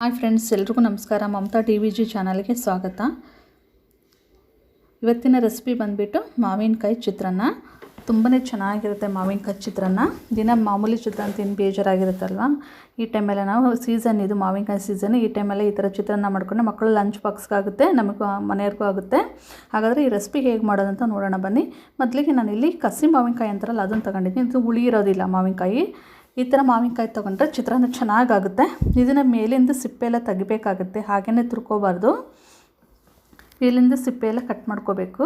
Hi friends, ಎಲ್ರಿಗೂ ನಮಸ್ಕಾರ. Mamata T V G ಚಾನಲ್ಗೆ ಸ್ವಾಗತ. ಇವತ್ತಿನ ರೆಸಿಪಿ ಬಂದುಬಿಟ್ಟು ಮಾವಿನಕಾಯಿ ಚಿತ್ರಾನ್ನ. ತುಂಬಾ ಚೆನ್ನಾಗಿರುತ್ತೆ ಮಾವಿನಕಾಯಿ ಚಿತ್ರಾನ್ನ. ದಿನ ಮಾಮೂಲಿ ಚಿತ್ರಾನ್ನ ತಿಂದು ಬೇಜಾರಾಗಿರುತ್ತಲ್ವ? ಈ ಟೈಮಲ್ಲಿ ನಾವು ಸೀಸನ್, ಇದು ಮಾವಿನಕಾಯಿ ಸೀಸನ್. ಈ ಟೈಮಲ್ಲಿ ಈ ಥರ ಚಿತ್ರಾನ್ನ ಮಾಡ್ಕೊಂಡು ಮಕ್ಕಳು ಲಂಚ್ ಬಾಕ್ಸ್ಗಾಗುತ್ತೆ ನಮಗೂ, ಮನೆಯವ್ರಿಗೂ ಆಗುತ್ತೆ. ಹಾಗಾದರೆ ಈ ರೆಸಿಪಿ ಹೇಗೆ ಮಾಡೋದಂತ ನೋಡೋಣ ಬನ್ನಿ. ಮೊದಲಿಗೆ ನಾನು ಇಲ್ಲಿ ಕಸಿ ಮಾವಿನಕಾಯಿ ಅಂತಾರಲ್ಲ, ಅದನ್ನು ತಗೊಂಡಿದ್ದೀನಿ. ಇದು ಹುಳಿ ಇರೋದಿಲ್ಲ ಮಾವಿನಕಾಯಿ. ಈ ಥರ ಮಾವಿನಕಾಯಿ ತೊಗೊಂಡ್ರೆ ಚಿತ್ರಾನ್ನ ಚೆನ್ನಾಗಾಗುತ್ತೆ. ಇದನ್ನು ಮೇಲಿಂದ ಸಿಪ್ಪೆ ಎಲ್ಲ ತೆಗಿಬೇಕಾಗುತ್ತೆ. ಹಾಗೆಯೇ ತುರ್ಕೋಬಾರ್ದು. ಮೇಲಿಂದ ಸಿಪ್ಪೆ ಎಲ್ಲ ಕಟ್ ಮಾಡ್ಕೋಬೇಕು.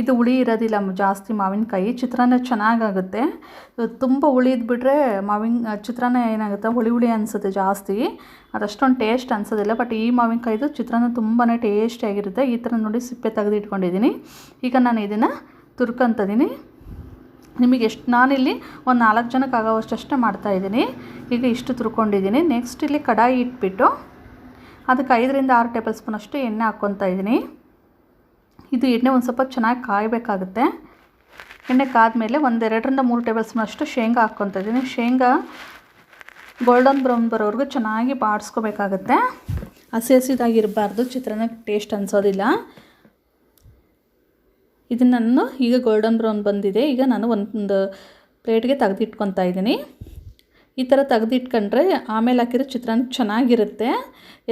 ಇದು ಹುಳಿ ಇರೋದಿಲ್ಲ ಜಾಸ್ತಿ ಮಾವಿನಕಾಯಿ. ಚಿತ್ರಾನ್ನ ಚೆನ್ನಾಗಾಗುತ್ತೆ. ತುಂಬ ಹುಳಿದ್ಬಿಟ್ರೆ ಮಾವಿನ ಚಿತ್ರಾನ್ನ ಏನಾಗುತ್ತೆ? ಹುಳಿ ಹುಳಿ ಅನಿಸುತ್ತೆ ಜಾಸ್ತಿ. ಅದಷ್ಟೊಂದು ಟೇಸ್ಟ್ ಅನ್ಸೋದಿಲ್ಲ. ಬಟ್ ಈ ಮಾವಿನಕಾಯಿದು ಚಿತ್ರಾನ್ನ ತುಂಬಾ ಟೇಸ್ಟಿಯಾಗಿರುತ್ತೆ. ಈ ಥರ ನೋಡಿ ಸಿಪ್ಪೆ ತೆಗೆದು ಇಟ್ಕೊಂಡಿದ್ದೀನಿ ಈಗ ನಾನು ಇದನ್ನು ತುರ್ಕೊಂತಿದ್ದೀನಿ ನಿಮಗೆ ಎಷ್ಟು ನಾನಿಲ್ಲಿ ಒಂದು ನಾಲ್ಕು ಜನಕ್ಕೆ ಆಗೋವಷ್ಟಷ್ಟೇ ಮಾಡ್ತಾಯಿದ್ದೀನಿ ಈಗ ಇಷ್ಟು ತುರ್ಕೊಂಡಿದ್ದೀನಿ. ನೆಕ್ಸ್ಟ್ ಇಲ್ಲಿ ಕಡಾಯಿ ಇಟ್ಬಿಟ್ಟು ಅದಕ್ಕೆ ಐದರಿಂದ ಆರು ಟೇಬಲ್ ಸ್ಪೂನ್ ಅಷ್ಟು ಎಣ್ಣೆ ಹಾಕ್ಕೊತಾ ಇದ್ದೀನಿ. ಇದು ಎಣ್ಣೆ ಒಂದು ಸ್ವಲ್ಪ ಚೆನ್ನಾಗಿ ಕಾಯಬೇಕಾಗುತ್ತೆ. ಎಣ್ಣೆ ಕಾದ್ಮೇಲೆ ಒಂದೆರಡರಿಂದ ಮೂರು ಟೇಬಲ್ ಸ್ಪೂನ್ ಅಷ್ಟು ಶೇಂಗಾ ಹಾಕ್ಕೊತಾ ಇದ್ದೀನಿ. ಶೇಂಗಾ ಗೋಲ್ಡನ್ ಬ್ರೌನ್ ಬರೋವರೆಗೂ ಚೆನ್ನಾಗಿ ಬಾಡಿಸ್ಕೋಬೇಕಾಗತ್ತೆ ಹಸಿ ಹಸಿದಾಗಿರಬಾರ್ದು. ಚಿತ್ರಾನ್ನ ಟೇಸ್ಟ್ ಅನಿಸೋದಿಲ್ಲ. ಇದನ್ನು ನಾನು ಈಗ ಗೋಲ್ಡನ್ ಬ್ರೌನ್ ಬಂದಿದೆ. ಈಗ ನಾನು ಒಂದು ಪ್ಲೇಟ್ಗೆ ತೆಗೆದಿಟ್ಕೊತಾ ಇದ್ದೀನಿ. ಈ ಥರ ತೆಗೆದಿಟ್ಕೊಂಡ್ರೆ ಆಮೇಲೆ ಹಾಕಿರೋ ಚಿತ್ರಾನ್ನ ಚೆನ್ನಾಗಿರುತ್ತೆ.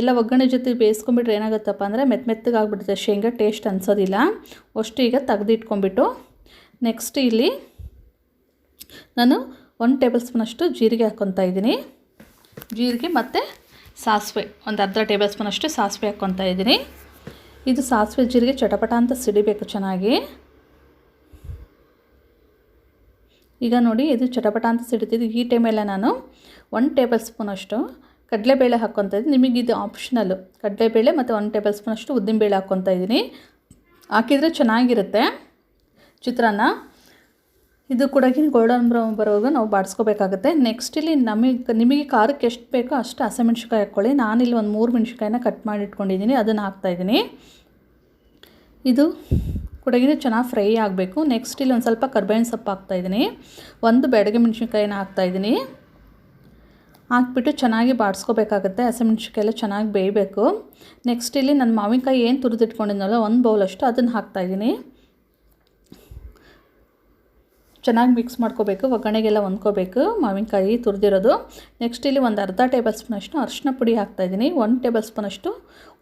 ಎಲ್ಲ ಒಗ್ಗರಣೆ ಜೊತೆ ಬೇಯಿಸ್ಕೊಂಬಿಟ್ರೆ ಏನಾಗುತ್ತಪ್ಪ ಅಂದರೆ ಮೆತ್ತ ಮೆತ್ತಗೆ ಆಗ್ಬಿಡುತ್ತೆ. ಶೇಂಗಾ ಟೇಸ್ಟ್ ಅನಿಸೋದಿಲ್ಲ. ಅಷ್ಟು ಈಗ ತೆಗೆದಿಟ್ಕೊಂಬಿಟ್ಟು ನೆಕ್ಸ್ಟ್ ಇಲ್ಲಿ ನಾನು ಒನ್ ಟೇಬಲ್ ಸ್ಪೂನಷ್ಟು ಜೀರಿಗೆ ಹಾಕ್ಕೊತಾ ಇದ್ದೀನಿ. ಜೀರಿಗೆ ಮತ್ತು ಸಾಸಿವೆ. ಒಂದು ಅರ್ಧ ಟೇಬಲ್ ಸ್ಪೂನಷ್ಟು ಸಾಸಿವೆ ಹಾಕ್ಕೊತಾ ಇದ್ದೀನಿ. ಇದು ಸಾಸಿವೆ ಜೀರಿಗೆ ಚಟಪಟ ಅಂತ ಸಿಡಿಬೇಕು ಚೆನ್ನಾಗಿ. ಈಗ ನೋಡಿ ಇದು ಚಟಪಟ ಅಂತ ಸಿಡಿತಿದ್ದು ಈ ಟೈಮೆಲ್ಲ ನಾನು ಒನ್ ಟೇಬಲ್ ಸ್ಪೂನ್ ಅಷ್ಟು ಕಡಲೆಬೇಳೆ ಹಾಕ್ಕೊತಾ ಇದ್ದೀನಿ. ನಿಮಗೆ ಇದು ಆಪ್ಷನಲ್ಲು ಕಡಲೆಬೇಳೆ ಮತ್ತು ಒನ್ ಟೇಬಲ್ ಸ್ಪೂನಷ್ಟು ಉದ್ದಿನಬೇಳೆ ಹಾಕ್ಕೊತಾ ಇದ್ದೀನಿ. ಹಾಕಿದರೆ ಚೆನ್ನಾಗಿರುತ್ತೆ ಚಿತ್ರಾನ್ನ. ಇದು ಕೂಡ ಗೋಲ್ಡನ್ ಬ್ರೌನ್ ಬರೋವಾಗ ನಾವು ಬಾಡಿಸ್ಕೋಬೇಕಾಗುತ್ತೆ. ನೆಕ್ಸ್ಟ್ ಇಲ್ಲಿ ನಮಗೆ, ನಿಮಗೆ ಖಾರಕ್ಕೆ ಎಷ್ಟು ಬೇಕೋ ಅಷ್ಟು ಹಸಿಮೆಣ್ಸಿಕಾಯಿ ಹಾಕ್ಕೊಳ್ಳಿ. ನಾನಿಲ್ಲಿ ಒಂದು ಮೂರು ಮೆಣಸಿಕಾಯಿನ ಕಟ್ ಮಾಡಿ ಇಟ್ಕೊಂಡಿದ್ದೀನಿ ಅದನ್ನು ಹಾಕ್ತಾಯಿದ್ದೀನಿ. ಇದು ಕೂಡಗಿನ ಚೆನ್ನಾಗಿ ಫ್ರೈ ಆಗಬೇಕು. ನೆಕ್ಸ್ಟ್ ಇಲ್ಲಿ ಒಂದು ಸ್ವಲ್ಪ ಕರ್ಬೇವಿನ ಸೊಪ್ಪು ಹಾಕ್ತಾಯಿದ್ದೀನಿ. ಒಂದು ಬೆಡಗೆ ಮೆಣಸಿನ್ಕಾಯಿನ ಹಾಕ್ತಾಯಿದ್ದೀನಿ. ಹಾಕ್ಬಿಟ್ಟು ಚೆನ್ನಾಗಿ ಬಾಡಿಸ್ಕೋಬೇಕಾಗುತ್ತೆ. ಹಸಿಮೆಣ್ಸಿಕಾಯಿ ಎಲ್ಲ ಚೆನ್ನಾಗಿ ಬೇಯಬೇಕು. ನೆಕ್ಸ್ಟ್ ಇಲ್ಲಿ ನನ್ನ ಮಾವಿನಕಾಯಿ ಏನು ತುರಿದಿಟ್ಕೊಂಡಿದ್ನಲ್ಲ, ಒಂದು ಬೌಲಷ್ಟು ಅದನ್ನು ಹಾಕ್ತಾಯಿದ್ದೀನಿ. ಚೆನ್ನಾಗಿ ಮಿಕ್ಸ್ ಮಾಡ್ಕೋಬೇಕು, ಒಗ್ಗರಣೆಗೆಲ್ಲ ಹೊಂದ್ಕೋಬೇಕು, ಮಾವಿನಕಾಯಿ ತುರಿದಿರೋದು. ನೆಕ್ಸ್ಟ್ ಇಲ್ಲಿ ಒಂದು ಅರ್ಧ ಟೇಬಲ್ ಸ್ಪೂನಷ್ಟು ಅರಿಶಿನ ಪುಡಿ ಹಾಕ್ತಾಯಿದ್ದೀನಿ ಒಂದು ಟೇಬಲ್ ಸ್ಪೂನಷ್ಟು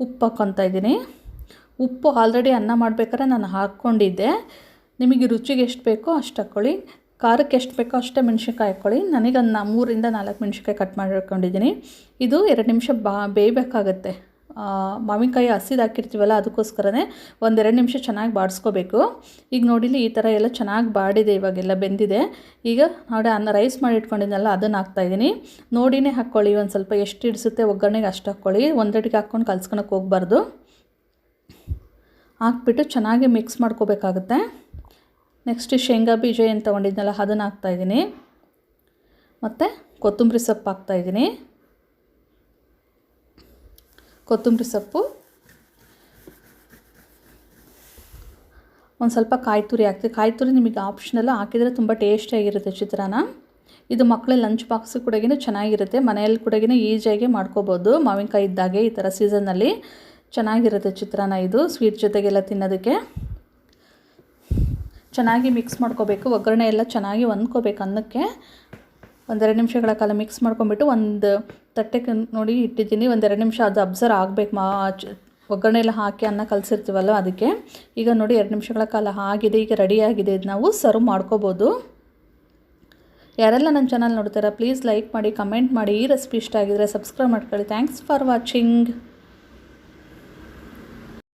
ಉಪ್ಪು ಹಾಕ್ಕೊತಾ ಇದ್ದೀನಿ. ಉಪ್ಪು ಆಲ್ರೆಡಿ ಅನ್ನ ಮಾಡ್ಬೇಕಾದ್ರೆ ನಾನು ಹಾಕ್ಕೊಂಡಿದ್ದೆ. ನಿಮಗೆ ರುಚಿಗೆ ಎಷ್ಟು ಬೇಕೋ ಅಷ್ಟು ಹಾಕ್ಕೊಳ್ಳಿ. ಖಾರಕ್ಕೆ ಎಷ್ಟು ಬೇಕೋ ಅಷ್ಟೇ ಮೆಣ್ಸಿನ್ಕಾಯಿ ಹಾಕ್ಕೊಳ್ಳಿ. ನನಗೆ ನಾ ಮೂರಿಂದ ನಾಲ್ಕು ಮೆಣ್ಸಿನ್ಕಾಯಿ ಕಟ್ ಮಾಡಿಕೊಂಡಿದ್ದೀನಿ. ಇದು ಎರಡು ನಿಮಿಷ ಬಾ ಬೇಯಬೇಕಾಗತ್ತೆ. ಮಾವಿನಕಾಯಿ ಹಸಿದು ಹಾಕಿರ್ತೀವಲ್ಲ, ಅದಕ್ಕೋಸ್ಕರನೇ ಒಂದೆರಡು ನಿಮಿಷ ಚೆನ್ನಾಗಿ ಬಾಡಿಸ್ಕೋಬೇಕು. ಈಗ ನೋಡಿಲಿ ಈ ಥರ ಎಲ್ಲ ಚೆನ್ನಾಗಿ ಬಾಡಿದೆ, ಇವಾಗೆಲ್ಲ ಬೆಂದಿದೆ. ಈಗ ನೋಡಿ, ಅನ್ನ ರೈಸ್ ಮಾಡಿ ಇಟ್ಕೊಂಡಿದ್ನಲ್ಲ ಅದನ್ನು ಹಾಕ್ತಾಯಿದ್ದೀನಿ ನೋಡಿನೇ ಹಾಕ್ಕೊಳ್ಳಿ ಒಂದು ಸ್ವಲ್ಪ ಎಷ್ಟು ಇಡಿಸುತ್ತೆ, ಒಗ್ಗರಣೆಗೆ ಅಷ್ಟು ಹಾಕ್ಕೊಳ್ಳಿ ಒಂದೆರಡಿಗೆ ಹಾಕ್ಕೊಂಡು ಕಲ್ಸ್ಕೊಳಕ್ಕೆ ಹೋಗ್ಬಾರ್ದು. ಹಾಕ್ಬಿಟ್ಟು ಚೆನ್ನಾಗಿ ಮಿಕ್ಸ್ ಮಾಡ್ಕೋಬೇಕಾಗುತ್ತೆ. ನೆಕ್ಸ್ಟ್ ಶೇಂಗಾ ಬೀಜ ಏನು ತೊಗೊಂಡಿದ್ನಲ್ಲ, ಅದನ್ನು ಹಾಕ್ತಾಯಿದ್ದೀನಿ ಮತ್ತು ಕೊತ್ತಂಬರಿ ಸೊಪ್ಪು ಹಾಕ್ತಾಯಿದ್ದೀನಿ ಕೊತ್ತಂಬರಿ ಸೊಪ್ಪು. ಒಂದು ಸ್ವಲ್ಪ ಕಾಯಿ ತುರಿ ಹಾಕ್ತೀವಿ ಕಾಯಿ ತುರಿ ನಿಮಗೆ ಆಪ್ಷನಲ್ಲ ಹಾಕಿದರೆ ತುಂಬ ಟೇಸ್ಟಿಯಾಗಿರುತ್ತೆ ಚಿತ್ರಾನ್ನ. ಇದು ಮಕ್ಕಳ ಲಂಚ್ ಬಾಕ್ಸ್ ಕೂಡ ಚೆನ್ನಾಗಿರುತ್ತೆ. ಮನೆಯಲ್ಲಿ ಕೂಡ ಈಸಿಯಾಗಿ ಮಾಡ್ಕೋಬೋದು. ಮಾವಿನಕಾಯಿ ಇದ್ದಾಗೆ ಈ ಥರ ಸೀಸನ್ನಲ್ಲಿ ಚೆನ್ನಾಗಿರುತ್ತೆ ಚಿತ್ರಾನ್ನ ಇದು ಸ್ವೀಟ್ ಜೊತೆಗೆಲ್ಲ ತಿನ್ನೋದಕ್ಕೆ. ಚೆನ್ನಾಗಿ ಮಿಕ್ಸ್ ಮಾಡ್ಕೋಬೇಕು. ಒಗ್ಗರಣೆ ಎಲ್ಲ ಚೆನ್ನಾಗಿ ಹೊಂದ್ಕೋಬೇಕು ಅನ್ನಕ್ಕೆ. ಒಂದೆರಡು ನಿಮಿಷಗಳ ಕಾಲ ಮಿಕ್ಸ್ ಮಾಡ್ಕೊಂಬಿಟ್ಟು ಒಂದು ತಟ್ಟೆಗೆ ನೋಡಿ ಇಟ್ಟಿದ್ದೀನಿ. ಒಂದೆರಡು ನಿಮಿಷ ಅದು ಅಬ್ಸರ್ವ್ ಆಗಬೇಕು. ಮಾ ಒಗ್ಗರಣೆ ಎಲ್ಲ ಹಾಕಿ ಅನ್ನ ಕಲಸಿರ್ತೀವಲ್ಲ ಅದಕ್ಕೆ. ಈಗ ನೋಡಿ ಎರಡು ನಿಮಿಷಗಳ ಕಾಲ ಆಗಿದೆ. ಈಗ ರೆಡಿಯಾಗಿದೆ ಇದು ನಾವು ಸರ್ವ್ ಮಾಡ್ಕೋಬೋದು. ಯಾರೆಲ್ಲ ನನ್ನ ಚಾನಲ್ ನೋಡ್ತಾರಾ ಪ್ಲೀಸ್ ಲೈಕ್ ಮಾಡಿ ಕಮೆಂಟ್ ಮಾಡಿ. ಈ ರೆಸಿಪಿ ಇಷ್ಟ ಆಗಿದ್ರೆ ಸಬ್ಸ್ಕ್ರೈಬ್ ಮಾಡ್ಕೊಳ್ಳಿ. Thanks for watching